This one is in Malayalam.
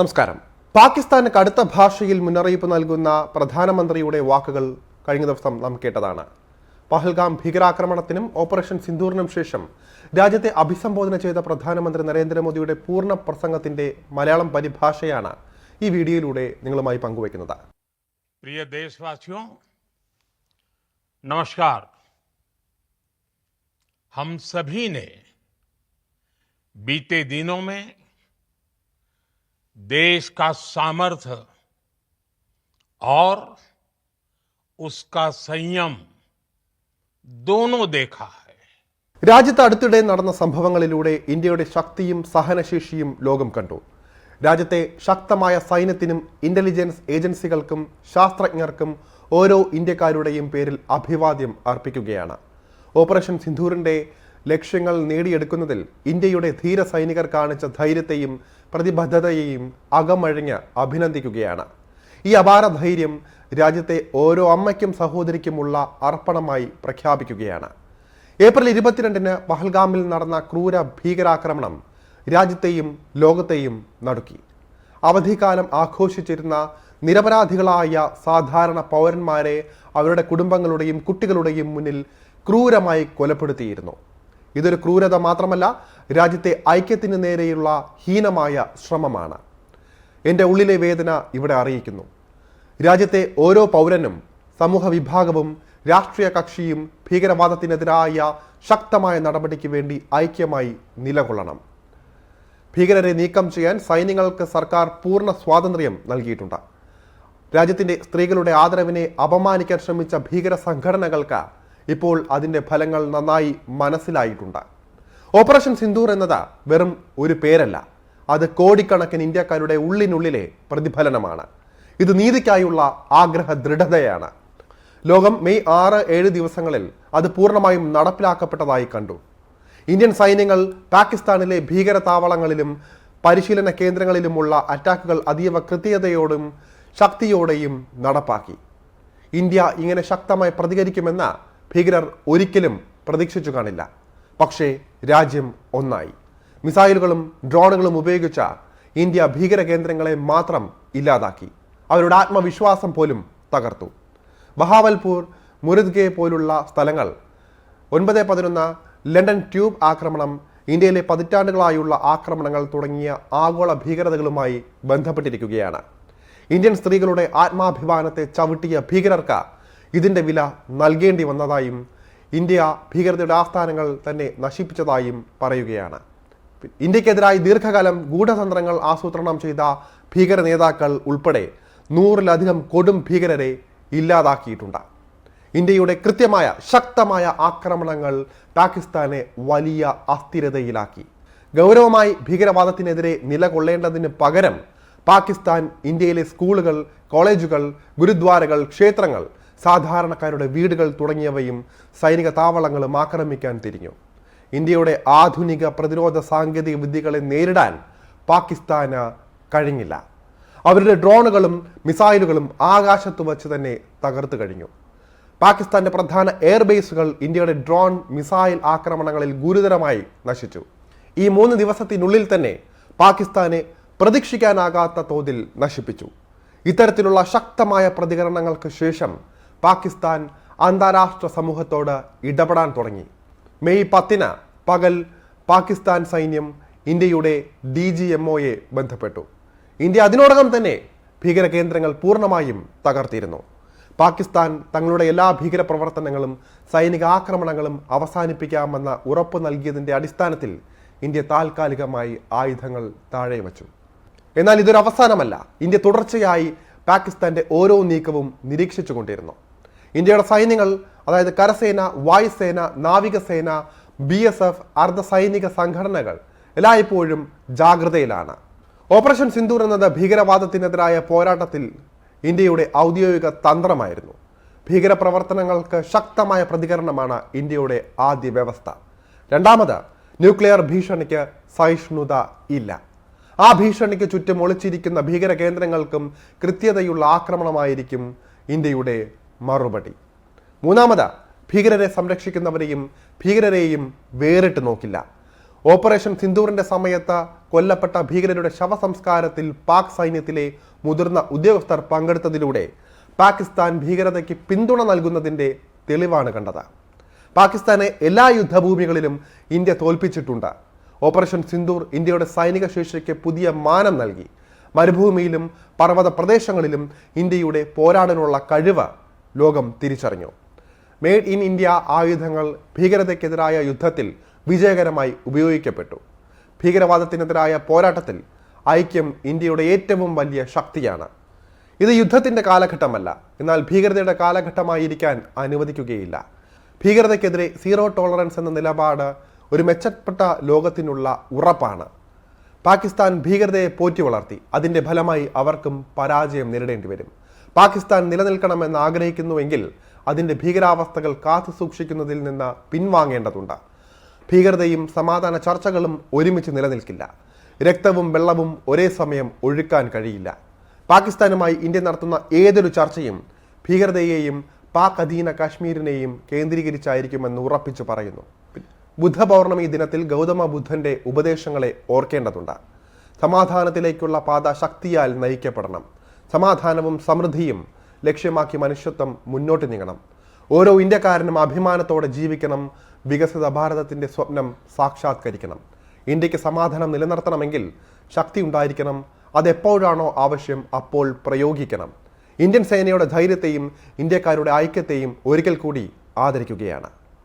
നമസ്കാരം. പാകിസ്ഥാന് കടുത്ത ഭാഷയിൽ മുന്നറിയിപ്പ് നൽകുന്ന പ്രധാനമന്ത്രിയുടെ വാക്കുകൾ കഴിഞ്ഞ ദിവസം നാം കേട്ടതാണ്. പഹൽഗാം ഭീകരാക്രമണത്തിനും ഓപ്പറേഷൻ സിന്ദൂറിനും ശേഷം രാജ്യത്തെ അഭിസംബോധന ചെയ്ത പ്രധാനമന്ത്രി നരേന്ദ്രമോദിയുടെ പൂർണ പ്രസംഗത്തിന്റെ മലയാളം പരിഭാഷയാണ് ഈ വീഡിയോയിലൂടെ നിങ്ങളുമായി പങ്കുവയ്ക്കുന്നത്. പ്രിയ ദേശവാസിയോ നമസ്കാർ. ഹം സഭീനെ ബീത്തെ ദിനോ देश का सामर्थ्य और उसका संयम दोनों देखा है രാജ്യത്ത് അടുത്തിടെ നടന്ന സംഭവങ്ങളിലൂടെ ഇന്ത്യയുടെ ശക്തിയും സഹനശേഷിയും ലോകം കണ്ടു രാജ്യത്തെ ശക്തമായ സൈന്യത്തിനും ഇന്റലിജൻസ് ഏജൻസികൾക്കും ശാസ്ത്രജ്ഞർക്കും ഓരോ ഇന്ത്യക്കാരുടെയും പേരിൽ അഭിവാദ്യം അർപ്പിക്കുകയാണ് ഓപ്പറേഷൻ സിന്ധൂറിന്റെ ലക്ഷ്യങ്ങൾ നേടിയെടുക്കുന്നതിൽ ഇന്ത്യയുടെ ധീര സൈനികർ കാണിച്ച ധൈര്യത്തെയും പ്രതിബദ്ധതയെയും അകമഴിഞ്ഞ് അഭിനന്ദിക്കുകയാണ്. ഈ അപാര ധൈര്യം രാജ്യത്തെ ഓരോ അമ്മയ്ക്കും സഹോദരിക്കുമുള്ള അർപ്പണമായി പ്രഖ്യാപിക്കുകയാണ്. ഏപ്രിൽ ഇരുപത്തിരണ്ടിന് പഹൽഗാമിൽ നടന്ന ക്രൂര ഭീകരാക്രമണം രാജ്യത്തെയും ലോകത്തെയും നടുക്കി. അവധിക്കാലം ആഘോഷിച്ചിരുന്ന നിരപരാധികളായ സാധാരണ പൗരന്മാരെ അവരുടെ കുടുംബങ്ങളുടെയും കുട്ടികളുടെയും മുന്നിൽ ക്രൂരമായി കൊലപ്പെടുത്തിയിരുന്നു. ഇതൊരു ക്രൂരത മാത്രമല്ല രാജ്യത്തെ ഐക്യത്തിന് നേരെയുള്ള ഹീനമായ ശ്രമമാണ്. എന്റെ ഉള്ളിലെ വേദന ഇവിടെ അറിയിക്കുന്നു. രാജ്യത്തെ ഓരോ പൗരനും സമൂഹ വിഭാഗവും രാഷ്ട്രീയ കക്ഷിയും ഭീകരവാദത്തിനെതിരായ ശക്തമായ നടപടിക്ക് വേണ്ടി ഐക്യമായി നിലകൊള്ളണം. ഭീകരരെ നീക്കം ചെയ്യാൻ സൈന്യങ്ങൾക്ക് സർക്കാർ പൂർണ സ്വാതന്ത്ര്യം നൽകിയിട്ടുണ്ട്. രാജ്യത്തിന്റെ സ്ത്രീകളുടെ ആദരവിനെ അപമാനിക്കാൻ ശ്രമിച്ച ഭീകര സംഘടനകൾക്ക് ഇപ്പോൾ അതിന്റെ ഫലങ്ങൾ നന്നായി മനസ്സിലായിട്ടുണ്ട്. ഓപ്പറേഷൻ സിന്ദൂർ എന്നത് വെറും ഒരു പേരല്ല. അത് കോടിക്കണക്കിന് ഇന്ത്യക്കാരുടെ ഉള്ളിനുള്ളിലെ പ്രതിഫലനമാണ്. ഇത് നീതിക്കായുള്ള ആഗ്രഹ ദൃഢതയാണ്. ലോകം മെയ് ആറ് ഏഴ് ദിവസങ്ങളിൽ അത് പൂർണമായും നടപ്പിലാക്കപ്പെട്ടതായി കണ്ടു. ഇന്ത്യൻ സൈന്യങ്ങൾ പാകിസ്ഥാനിലെ ഭീകര താവളങ്ങളിലും പരിശീലന കേന്ദ്രങ്ങളിലുമുള്ള അറ്റാക്കുകൾ അതീവ കൃത്യതയോടും ശക്തിയോടെയും നടപ്പാക്കി. ഇന്ത്യ ഇങ്ങനെ ശക്തമായി പ്രതികരിക്കുമെന്ന് ഭീകരർ ഒരിക്കലും പ്രതീക്ഷിച്ചു കാണില്ല. പക്ഷേ രാജ്യം ഒന്നായി. മിസൈലുകളും ഡ്രോണുകളും ഉപയോഗിച്ച ഇന്ത്യ ഭീകര കേന്ദ്രങ്ങളെ മാത്രം ഇല്ലാതാക്കി. അവരുടെ ആത്മവിശ്വാസം പോലും തകർത്തു. ബഹാവൽപൂർ മുരുദ്ഗെ പോലുള്ള സ്ഥലങ്ങൾ ഒൻപത് പതിനൊന്ന് ലണ്ടൻ ട്യൂബ് ആക്രമണം ഇന്ത്യയിലെ പതിറ്റാണ്ടുകളായുള്ള ആക്രമണങ്ങൾ തുടങ്ങിയ ആഗോള ഭീകരതകളുമായി ബന്ധപ്പെട്ടിരിക്കുകയാണ്. ഇന്ത്യൻ സ്ത്രീകളുടെ ആത്മാഭിമാനത്തെ ചവിട്ടിയ ഭീകരർക്ക് ഇതിന്റെ വില നൽകേണ്ടി വന്നതായും ഇന്ത്യ ഭീകരതയുടെ ആസ്ഥാനങ്ങൾ തന്നെ നശിപ്പിച്ചതായും പറയുകയാണ്. ഇന്ത്യക്കെതിരായി ദീർഘകാലം ഗൂഢതന്ത്രങ്ങൾ ആസൂത്രണം ചെയ്ത ഭീകര നേതാക്കൾ ഉൾപ്പെടെ നൂറിലധികം കൊടും ഭീകരരെ ഇല്ലാതാക്കിയിട്ടുണ്ട്. ഇന്ത്യയുടെ കൃത്യമായ ശക്തമായ ആക്രമണങ്ങൾ പാകിസ്ഥാനെ വലിയ അസ്ഥിരതയിലാക്കി. ഗൗരവമായി ഭീകരവാദത്തിനെതിരെ നിലകൊള്ളേണ്ടതിന് പകരം പാകിസ്ഥാൻ ഇന്ത്യയിലെ സ്കൂളുകൾ കോളേജുകൾ ഗുരുദ്വാരകൾ ക്ഷേത്രങ്ങൾ സാധാരണക്കാരുടെ വീടുകൾ തുടങ്ങിയവയും സൈനിക താവളങ്ങളും ആക്രമിക്കാൻ തിരിഞ്ഞു. ഇന്ത്യയുടെ ആധുനിക പ്രതിരോധ സാങ്കേതിക വിദ്യകളെ നേരിടാൻ പാകിസ്ഥാന് കഴിഞ്ഞില്ല. അവരുടെ ഡ്രോണുകളും മിസൈലുകളും ആകാശത്ത് വച്ച് തന്നെ തകർത്തു കഴിഞ്ഞു. പാകിസ്ഥാന്റെ പ്രധാന എയർബേസുകൾ ഇന്ത്യയുടെ ഡ്രോൺ മിസൈൽ ആക്രമണങ്ങളിൽ ഗുരുതരമായി നശിച്ചു. ഈ മൂന്ന് ദിവസത്തിനുള്ളിൽ തന്നെ പാകിസ്ഥാനെ പ്രതീക്ഷിക്കാനാകാത്ത തോതിൽ നശിപ്പിച്ചു. ഇത്തരത്തിലുള്ള ശക്തമായ പ്രതികരണങ്ങൾക്ക് ശേഷം പാകിസ്ഥാൻ അന്താരാഷ്ട്ര സമൂഹത്തോട് ഇടപെടാൻ തുടങ്ങി. മെയ് പത്തിന് പകൽ പാകിസ്ഥാൻ സൈന്യം ഇന്ത്യയുടെ ഡി ജി എം ഒയെ ബന്ധപ്പെട്ടു. ഇന്ത്യ അതിനോടകം തന്നെ ഭീകര കേന്ദ്രങ്ങൾ പൂർണമായും തകർത്തിരുന്നു. പാകിസ്ഥാൻ തങ്ങളുടെ എല്ലാ ഭീകര പ്രവർത്തനങ്ങളും സൈനിക ആക്രമണങ്ങളും അവസാനിപ്പിക്കാമെന്ന ഉറപ്പ് നൽകിയതിന്റെ അടിസ്ഥാനത്തിൽ ഇന്ത്യ താൽക്കാലികമായി ആയുധങ്ങൾ താഴെ വച്ചു. എന്നാൽ ഇതൊരു അവസാനമല്ല. ഇന്ത്യ തുടർച്ചയായി പാകിസ്ഥാന്റെ ഓരോ നീക്കവും നിരീക്ഷിച്ചുകൊണ്ടിരുന്നു. ഇന്ത്യയുടെ സൈന്യങ്ങൾ അതായത് കരസേന വായുസേന നാവികസേന ബി എസ് എഫ് അർദ്ധ സൈനിക സംഘടനകൾ എല്ലായ്പ്പോഴും ജാഗ്രതയിലാണ്. ഓപ്പറേഷൻ സിന്ദൂർ എന്നത് ഭീകരവാദത്തിനെതിരായ പോരാട്ടത്തിൽ ഇന്ത്യയുടെ ഔദ്യോഗിക തന്ത്രമായിരുന്നു. ഭീകരപ്രവർത്തനങ്ങൾക്ക് ശക്തമായ പ്രതികരണമാണ് ഇന്ത്യയുടെ ആദ്യ വ്യവസ്ഥ. രണ്ടാമത് ന്യൂക്ലിയർ ഭീഷണിക്ക് സഹിഷ്ണുത ഇല്ല. ആ ഭീഷണിക്ക് ചുറ്റും ഒളിച്ചിരിക്കുന്ന ഭീകര കേന്ദ്രങ്ങൾക്കും കൃത്യതയുള്ള ആക്രമണമായിരിക്കും ഇന്ത്യയുടെ മറുപടി. മൂന്നാമത് ഭീകരരെ സംരക്ഷിക്കുന്നവരെയും ഭീകരരെയും വേറിട്ട് നോക്കില്ല. ഓപ്പറേഷൻ സിന്ദൂറിന്റെ സമയത്ത് കൊല്ലപ്പെട്ട ഭീകരരുടെ ശവസംസ്കാരത്തിൽ പാക് സൈന്യത്തിലെ മുതിർന്ന ഉദ്യോഗസ്ഥർ പങ്കെടുത്തതിലൂടെ പാകിസ്ഥാൻ ഭീകരതയ്ക്ക് പിന്തുണ നൽകുന്നതിന്റെ തെളിവാണ് കണ്ടത്. പാകിസ്ഥാനെ എല്ലാ യുദ്ധഭൂമികളിലും ഇന്ത്യ തോൽപ്പിച്ചിട്ടുണ്ട്. ഓപ്പറേഷൻ സിന്ധൂർ ഇന്ത്യയുടെ സൈനിക ശേഷിക്ക് പുതിയ മാനം നൽകി. മരുഭൂമിയിലും പർവത പ്രദേശങ്ങളിലും ഇന്ത്യയുടെ പോരാടാനുള്ള കഴിവ് ലോകം തിരിച്ചറിഞ്ഞു. മെയ്ഡ് ഇൻ ഇന്ത്യ ആയുധങ്ങൾ ഭീകരതയ്ക്കെതിരായ യുദ്ധത്തിൽ വിജയകരമായി ഉപയോഗിക്കപ്പെട്ടു. ഭീകരവാദത്തിനെതിരായ പോരാട്ടത്തിൽ ഐക്യം ഇന്ത്യയുടെ ഏറ്റവും വലിയ ശക്തിയാണ്. ഇത് യുദ്ധത്തിന്റെ കാലഘട്ടമല്ല. എന്നാൽ ഭീകരതയുടെ കാലഘട്ടമായിരിക്കാൻ അനുവദിക്കുകയില്ല. ഭീകരതയ്ക്കെതിരെ സീറോ ടോളറൻസ് എന്ന നിലപാട് ഒരു മെച്ചപ്പെട്ട ലോകത്തിനുള്ള ഉറപ്പാണ്. പാകിസ്ഥാൻ ഭീകരതയെ പോറ്റി വളർത്തി. അതിന്റെ ഫലമായി അവർക്കും പരാജയം നേരിടേണ്ടി വരും. പാകിസ്ഥാൻ നിലനിൽക്കണമെന്ന് ആഗ്രഹിക്കുന്നുവെങ്കിൽ അതിന്റെ ഭീകരാവസ്ഥകൾ കാത്തു സൂക്ഷിക്കുന്നതിൽ നിന്ന് പിൻവാങ്ങേണ്ടതുണ്ട്. ഭീകരതയും സമാധാന ചർച്ചകളും ഒരുമിച്ച് നിലനിൽക്കില്ല. രക്തവും വെള്ളവും ഒരേ സമയം ഒഴുക്കാൻ കഴിയില്ല. പാകിസ്ഥാനുമായി ഇന്ത്യ നടത്തുന്ന ഏതൊരു ചർച്ചയും ഭീകരതയെയും പാക് അധീന കാശ്മീരിനെയും കേന്ദ്രീകരിച്ചായിരിക്കുമെന്ന് ഉറപ്പിച്ചു പറയുന്നു. ബുദ്ധപൗർണമി ദിനത്തിൽ ഗൗതമ ബുദ്ധന്റെ ഉപദേശങ്ങളെ ഓർക്കേണ്ടതുണ്ട്. സമാധാനത്തിലേക്കുള്ള പാത ശക്തിയാൽ നയിക്കപ്പെടണം. സമാധാനവും സമൃദ്ധിയും ലക്ഷ്യമാക്കി മനുഷ്യത്വം മുന്നോട്ട് നീങ്ങണം. ഓരോ ഇന്ത്യക്കാരനും അഭിമാനത്തോടെ ജീവിക്കണം വികസിത ഭാരതത്തിന്റെ സ്വപ്നം സാക്ഷാത്കരിക്കണം. ഇന്ത്യയ്ക്ക് സമാധാനം നിലനിർത്തണമെങ്കിൽ ശക്തി ഉണ്ടായിരിക്കണം അതെപ്പോഴാണോ ആവശ്യം അപ്പോൾ പ്രയോഗിക്കണം. ഇന്ത്യൻ സേനയുടെ ധൈര്യത്തെയും ഇന്ത്യക്കാരുടെ ഐക്യത്തെയും ഒരിക്കൽ കൂടി ആദരിക്കുകയാണ്.